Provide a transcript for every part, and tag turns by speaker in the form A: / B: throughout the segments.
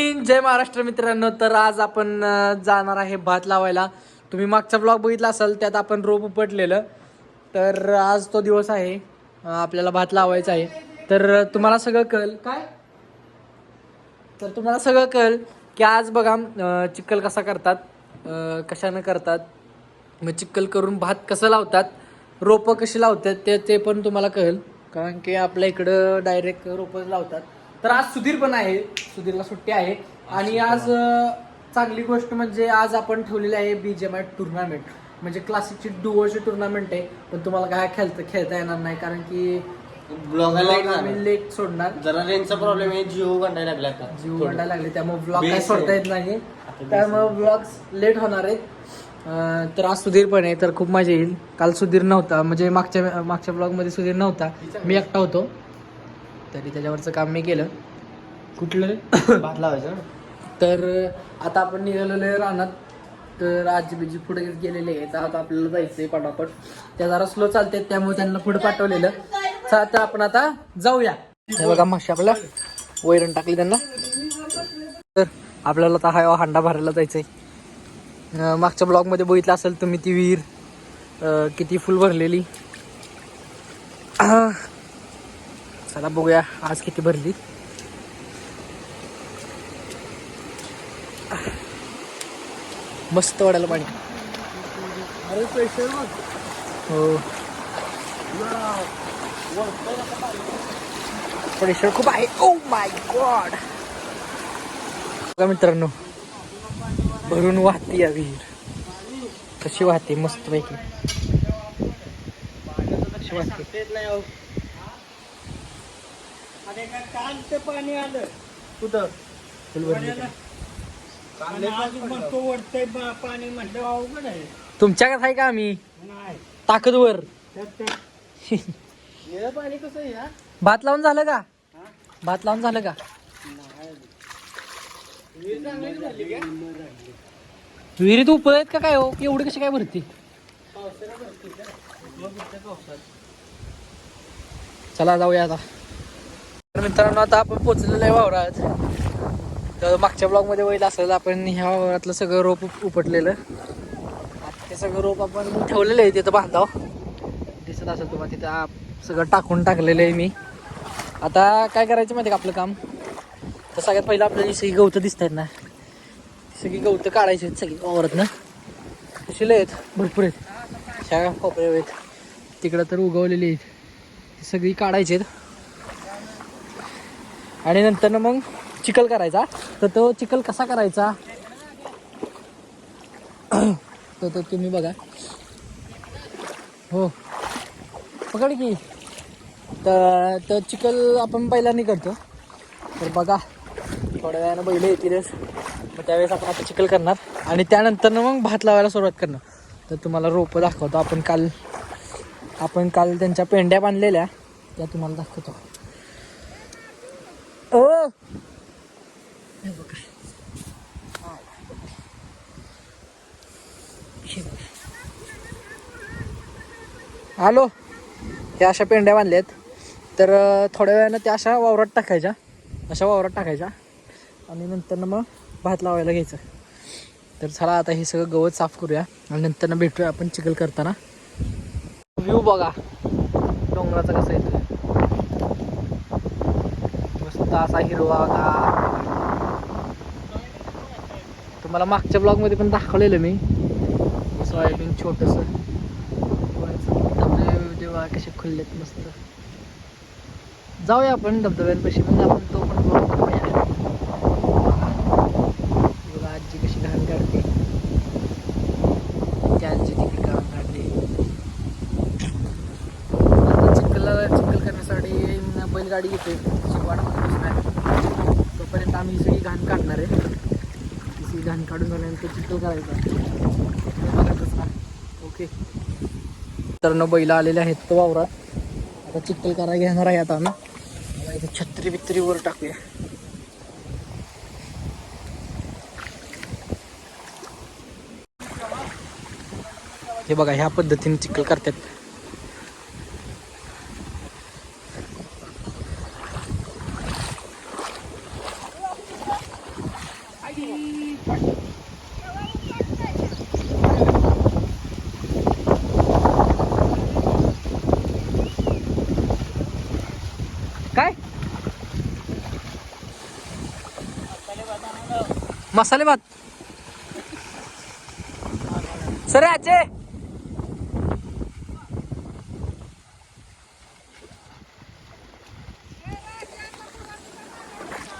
A: जय महाराष्ट्र मित्रांनो. तर आज आपण जाणार आहे भात लावायला. तुम्ही मागचा ब्लॉग बघितला असाल त्यात आपण रोप उपटलेलं. तर आज तो दिवस आहे आपल्याला भात लावायचा आहे. तर तुम्हाला सगळं कळ काय? तर तुम्हाला सगळं कळ की आज बघा चिखल चिक्कल कसा करतात कशानं करतात. मग चिक्कल करून भात कसं लावतात रोपं कशी लावतात ते ते पण तुम्हाला कळेल. कारण की आपल्या इकडं डायरेक्ट रोपं लावतात. तर आज सुधीर पण आहे. सुधीरला सुट्टी आहे. आणि आज चांगली गोष्ट म्हणजे आज आपण ठेवलेली आहे B G M I tournament म्हणजे क्लासिकची डुओची टुर्नामेंट आहे. पण तुम्हाला काय खेळता खेळता येणार नाही. कारण की आम्ही लेट सोडणार.
B: जरा रेंजचा प्रॉब्लेम आहे. जिओ गंडायला लागला आता.
A: जीव लागले. त्यामुळे ब्लॉग सोडता. येत नाही. त्यामुळे ब्लॉग्स लेट होणार आहेत. अं, तर आज सुधीर पण आहे. तर खूप मजा येईल. काल सुधीर नव्हता. म्हणजे मागच्या मागच्या ब्लॉगमध्ये सुधीर नव्हता. मी एकटा होतो. तरी त्याच्यावरचं काम मी केलं. कुठलं रे?
B: भात लावायचं?
A: तर आता आपण निघालेलो आहे रानात. तर आजी बिजी पुढे गेलेले आहेत. आता आपल्याला जायचंय पटापट. त्या जरा स्लो चालतात त्यामुळे त्यांना पुढे पाठवलेलं. तर आपण आता जाऊया. हे बघा माशी आपल्या वैरण टाकली त्यांना. तर आपल्याला आता हा हांडा भरायला जायचंय. अं, मागच्या ब्लॉगमध्ये बघितलं असेल तुम्ही ती विहीर किती फुल भरलेली. चला बघूया आज किती भरली. मस्त वाढायला पाणी.
B: अरे पैसे
A: हो. प्रेशर खूप आहे. ओ माय गॉड बघा मित्रांनो भरून वाहते या विहीर. कशी वाहते? मस्त पैकी. कशी वाहते.
B: अरे काय काल ते पाणी आलं.
A: कुठं? फुल भरली का?
B: आणि अजून पण तो वरतंय बा- पाणी म्हटलं अवघड आहे.
A: तुमच्याकडे आहे का आम्ही?
B: नाही.
A: ताकदवर.
B: ते- हे पाणी कसं?
A: भात लावून झालं का? भात लावून झालं का?
B: विहीर चांगली झाली का?
A: विहिरीत काय हो? एवढी कशी काय भरती. चला जाऊया आता. तर मित्रांनो आता आपण पोचलेलो आहे वावरात. तर मागच्या ब्लॉगमध्ये वैल असेल आपण ह्या वावरातलं सगळं रोप उपटलेलं. ते सगळं रोप आपण ठेवलेलं आहे तिथं बांधाव. दिसत असेल तुम्हाला तिथं सगळं टाकून टाकलेलं आहे मी. आता काय करायचं माहिती का आपलं काम? तर सगळ्यात पहिलं आपल्याला सगळी गवतं दिसत आहेत ना. सगळी गवतं काढायची आहेत सगळी वावरात ना कशी लय आहेत? भरपूर आहेत. ह्या कोपऱ्या आहेत. तिकडं तर उगवलेली आहेत. ती सगळी काढायची आहेत. आणि नंतर मग चिखल करायचा. तर तो चिखल कसा करायचा? तर तो तुम्ही बघा. हो. पकड की. तर तो चिखल आपण पहिल्यांदा करतो. तर बघा. थोड्या वेळानं बैल येतीलच मग त्यावेळेस आपण आता चिखल करणार. आणि त्यानंतर मग भात लावायला सुरुवात करणार. तर तुम्हाला रोपं दाखवतो. आपण काल आपण काल त्यांच्या पेंड्या बांधलेल्या. त्या तुम्हाला दाखवतो. ओ हॅलो. हे हॅलो अशा पेंड्या बांधल्यात. तर थोड्या वेळानं त्या अशा वावरात टाकायच्या. अशा वावरात टाकायच्या. आणि नंतर मग भात लावायला घ्यायचं. तर चला आता हे सगळं गवत साफ करूया. आणि नंतर भेटूया आपण चिखल करताना. व्ह्यू बघा. डोंगराचा कसा येतो होता असा हिरवा तुम्हाला मागच्या ब्लॉगमध्ये पण दाखवलेलं मी. सोयाबीन छोटस. धबधबे जेव्हा कसे खुललेत मस्त. जाऊया आपण धबधब्यांपाशी पण आपण तो पण ब्लॉग बघा आजी कशी घाण काढते. त्या आजी तिकडे घाण काढते. आता चिखल चिखल करण्यासाठी बैलगाडी येते. शिवाडमध्ये बसणार तोपर्यंत आम्ही सगळी घाण काढणार आहे. सगळी घाण काढून झाल्यानंतर चिखल करायचा बघत असणार ओके. तर न बैल आलेले आहेत तो वावरात. आता चिखल करायला घेणार आहे आता आम्ही. इथे छत्री बित्री वर टाकूया. हे बघा ह्या पद्धतीने चिखल करतात. मसाले भात. सर आजे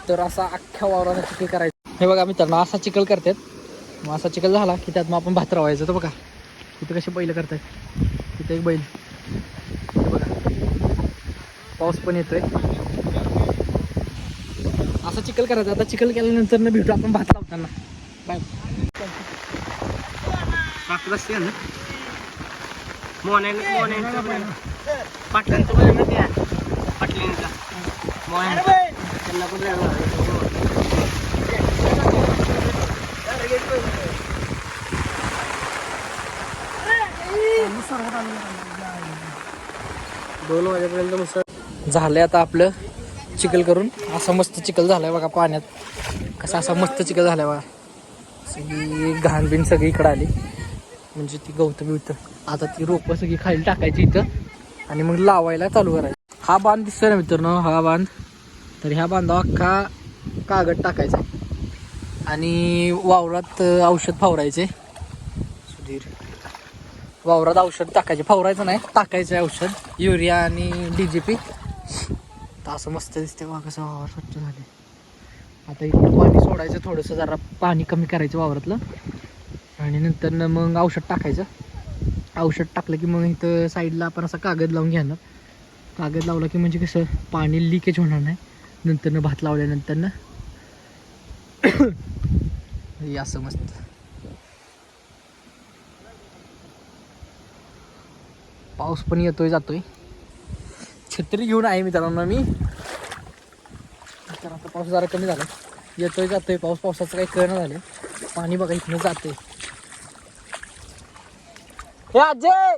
A: तर असा अख्ख्या वावराचा चिकल करायचं. हे बघा मित्रांनो असा चिकल करतात. मग असा चिकल झाला की त्यात मग आपण भात रवायचं. तर बघा तिथं कसे बैल करतात तिथे एक बैल. बघा. पाऊस पण येतोय. असा चिकल करायचा. आता चिकल केल्यानंतर ना भेटू आपण भात लावताना. बाय.
C: पाटलांचं बरं ना त्या? पाटलींचा. त्यांना पण
A: दोन वाजेपर्यंत मस्त झालंय आता आपलं चिखल करून. असा मस्त चिखल झालाय बघा पाण्यात. कसा असा मस्त चिखल झालाय बघा. सगळी घाण बिन सगळी इकडं आली. म्हणजे ती गवतं बिवतं. आता ती रोपं सगळी खाली टाकायची इथं. आणि मग लावायला चालू करायचं. हा बांध दिसतोय ना मित्रांनो? हा बांध. तर ह्या बांधावर अख्खा कागद टाकायचा. आणि वावरात औषध फवारायचे. सुधीर. वावरात औषध टाकायचे. फवारायचं नाही टाकायचं आहे औषध. युरिया आणि डी जी पी तर असं मस्त दिसते बघा कसं वावर स्वच्छ झाले आता इकडं पाणी सोडायचं थोडंसं जरा पाणी कमी करायचं वावरातलं. आणि नंतर मग औषध टाकायचं. औषध टाकलं की मग इथं साईडला आपण असा कागद लावून घेणार कागद लावला की म्हणजे कसं पाणी लिकेज होणार नाही. नंतरनं भात लावल्यानंतर ना असं मस्त. पाऊस पण येतोय जातोय. छत्री घेऊन आहे मित्रांनो मी. तर आता पाऊस जरा कमी झाला. येतोय जातोय. पाऊस पावसाचं काही कळणं झालं पाणी बघा इथनं जाते हे अजय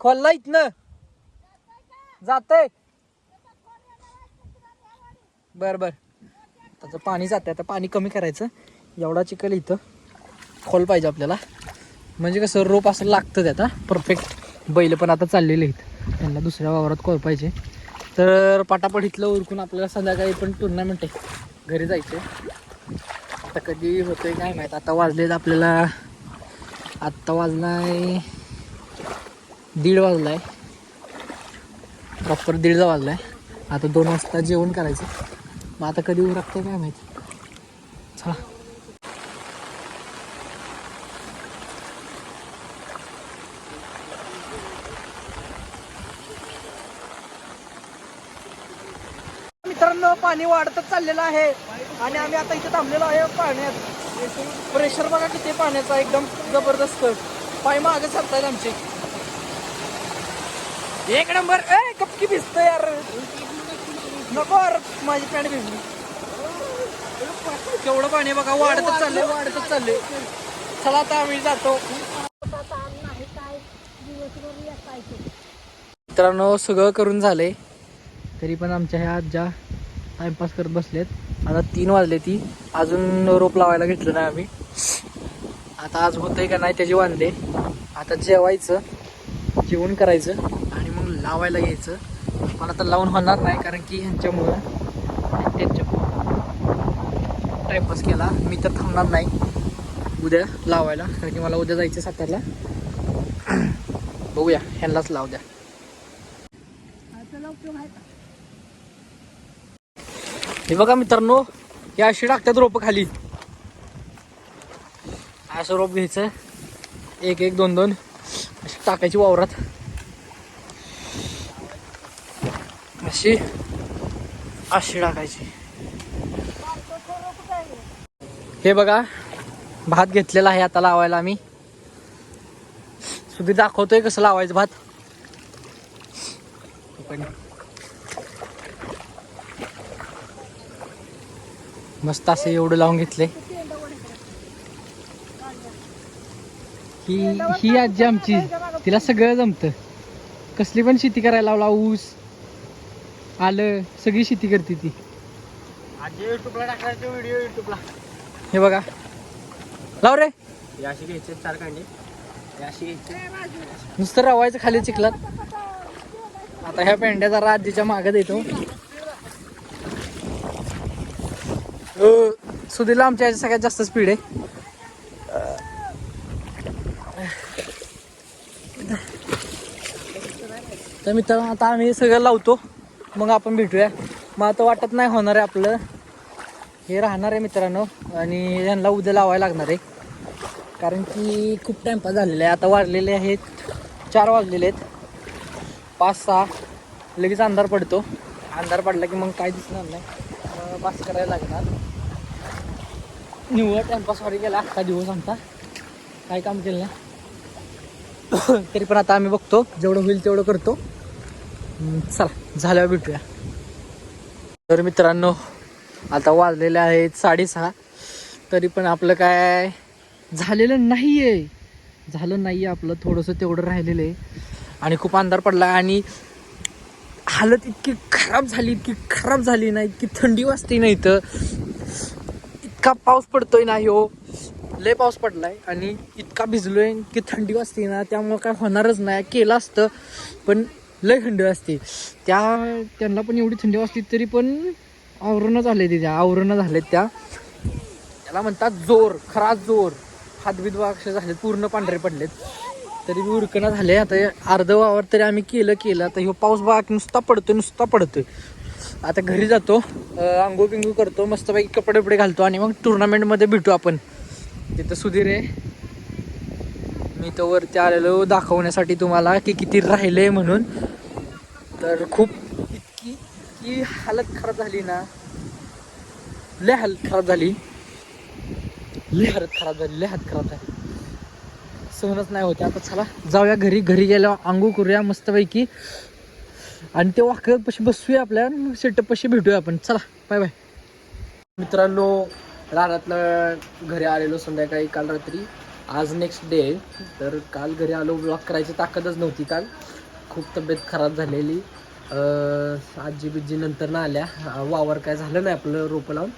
A: खोलला इथनं. जातंय. बर बर. त्याचं पाणी जाते आता पाणी कमी करायचं. एवढा चिकल इथं खोल पाहिजे आपल्याला. म्हणजे कसं रोप असं लागतं त्याचा परफेक्ट बैल पण आता चाललेले आहेत. त्यांना दुसऱ्या वावरात कोळ पाहिजे तर पटापट इथलं उरकून आपल्याला संध्याकाळी पण टुर्नामेंट आहे. घरी जायचे आता कधी होतंय काय माहीत. आता वाजलेत आपल्याला आत्ता वाजलाय दीड वाजलाय. प्रॉपर दीडचा वाजलाय. आता दोन वाजता जेवण करायचं. मग आता कधी उरकतं काय माहीत. चला मित्रांनो पाणी वाढतच चाललेलं आहे. आणि आम्ही आता इथे थांबलेलो आहे पाण्यात. प्रेशर बघा किती पाण्याचा एकदम जबरदस्त. पाय मागे सरतायत आमचे. एक नंबर. ए कपकी भिजत यार. नको यार माझी पॅन्ट भिजली. केवढं पाणी बघा वाढतच चाललंय वाढतच चाललंय. चला आता आम्ही जातो. मित्रांनो सगळं करून झालंय. तरी पण आमच्या ह्या आज्या टाइमपास करत बसलेत. आता तीन वाजले ती. अजून रोप लावायला घेतलं नाही आम्ही. आता आज होतंय का नाही त्याची वांदे. आता जेवायचं जेवण करायचं आणि मग लावायला यायचं. पण आता लावून होणार नाही कारण की ह्यांच्यामुळं त्यांच्यामुळं टाइमपास केला. मी तर थांबणार नाही उद्या लावायला. कारण की मला उद्या जायचं सातारला. बघूया. ह्यांनाच लावू द्या. हे बघा मित्रांनो हे अशी टाकतात रोप खाली. असं रोप घ्यायचं. एक एक दोन दोन. अशी टाकायची वावरात. अशी अशी टाकायची. हे बघा भात घेतलेला आहे आता लावायला आम्ही. सुधी दाखवतोय कसं लावायचं भात. पण मस्त असं एवढं लावून घेतले. ही ही आजी आमची तिला सगळं जमतं. कसली पण शेती करायला लावला ऊस आलं सगळी शेती करते ती.
C: युट्यूबला व्हिडिओ युट्यूबला
A: हे बघा. लाव रे.
C: अशी घ्यायचे चार कांडे. अशी घ्यायचे.
A: नुसतं रवायचं खाली चिखलात. आता ह्या पेंड्या जरा आजीच्या मागे देतो. अं, सुधीरला आमच्या ह्याच्यात सगळ्यात जास्त स्पीड आहे. तर मित्रांनो आता आम्ही सगळं लावतो. मग आपण भेटूया. मग आता वाटत नाही होणार आहे आपलं. हे राहणार आहे मित्रांनो. आणि यांना उद्या लावायला लागणार आहे. कारण की खूप टाइमपास झालेला आहे. आता वाढलेले आहेत. चार वाजलेले आहेत. पाच सहा. लगेच अंधार पडतो. अंधार पडला की मग काय दिसणार नाही. पास करायला लागणार. निव्वळ टाइमपास गेला केला अख्खा दिवस आमचा. काय काम केलं नाही. तरी पण आता आम्ही बघतो जेवढं होईल तेवढं करतो. चला झाल्यावर भेटूया. तर मित्रांनो आता वाजलेले आहेत साडेसहा. तरी पण आपलं काय झालेलं नाही आहे झालं नाही आहे आपलं थोडंसं तेवढं राहिलेलं आहे. आणि खूप अंधार पडला आणि हालत इतकी खराब झाली इतकी खराब झाली ना इतकी थंडी वाजते नाही इथं. इतका पाऊस पडतोय ना हो लय पाऊस पडलाय आणि इतका भिजलोय की थंडी वाजते ना त्यामुळं काय होणारच नाही. केलं असतं पण लय थंडी वाजते. त्या त्यांना पण एवढी थंडी वाजते तरी पण आवरणं झाले त्या आवरणं झालेत त्या. त्याला म्हणतात जोर खरा जोर. हातबीत अक्षर झाले पूर्ण पांढरे पडलेत. तरी बी उरकणं झाले आता अर्ध वावर तरी आम्ही केलं केलं. आता ह्यो पाऊस बघा नुसता पडतोय नुसता पडतोय. आता घरी जातो आंघो आंघोळ पिंगू करतो मस्तपैकी कपडे उपडे घालतो आणि मग टुर्नामेंटमध्ये भेटू आपण. तिथं सुधीर आहे. मी तो वरती आलेलो दाखवण्यासाठी तुम्हाला की किती राहिले म्हणून. तर खूप इतकी इतकी हालत खराब झाली ना. लय हालत खराब झाली. लय हालत खराब झाली लय हात खराब झाली. सहनच नाही होते आता चला जाऊया घरी. घरी गेल्यावर आंघोळ करूया मस्तपैकी. आणि ते वाकत पशी बसूया आपल्या सेटअप पशी भेटूया आपण. चला बाय बाय मित्रांनो रानातनं घरी आलेलो संध्याकाळी काल रात्री. आज नेक्स्ट डे तर काल घरी आलो ब्लॉक करायची ताकदच नव्हती काल. खूप तब्येत खराब झालेली. आजी बिज्जी नंतर ना आल्या. वावर काय झालं नाही आपलं रोपं लावून.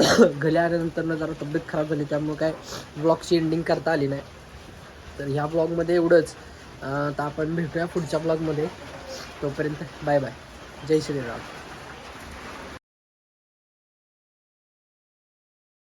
A: घरी आल्यानंतर ना जरा तब्येत खराब झाली त्यामुळे काय ब्लॉगची एंडिंग करता आली नाही. तर ह्या ब्लॉगमध्ये एवढंच. तर आपण भेटूया पुढच्या ब्लॉगमध्ये तोपर्यंत बाय बाय. जय श्रीराम.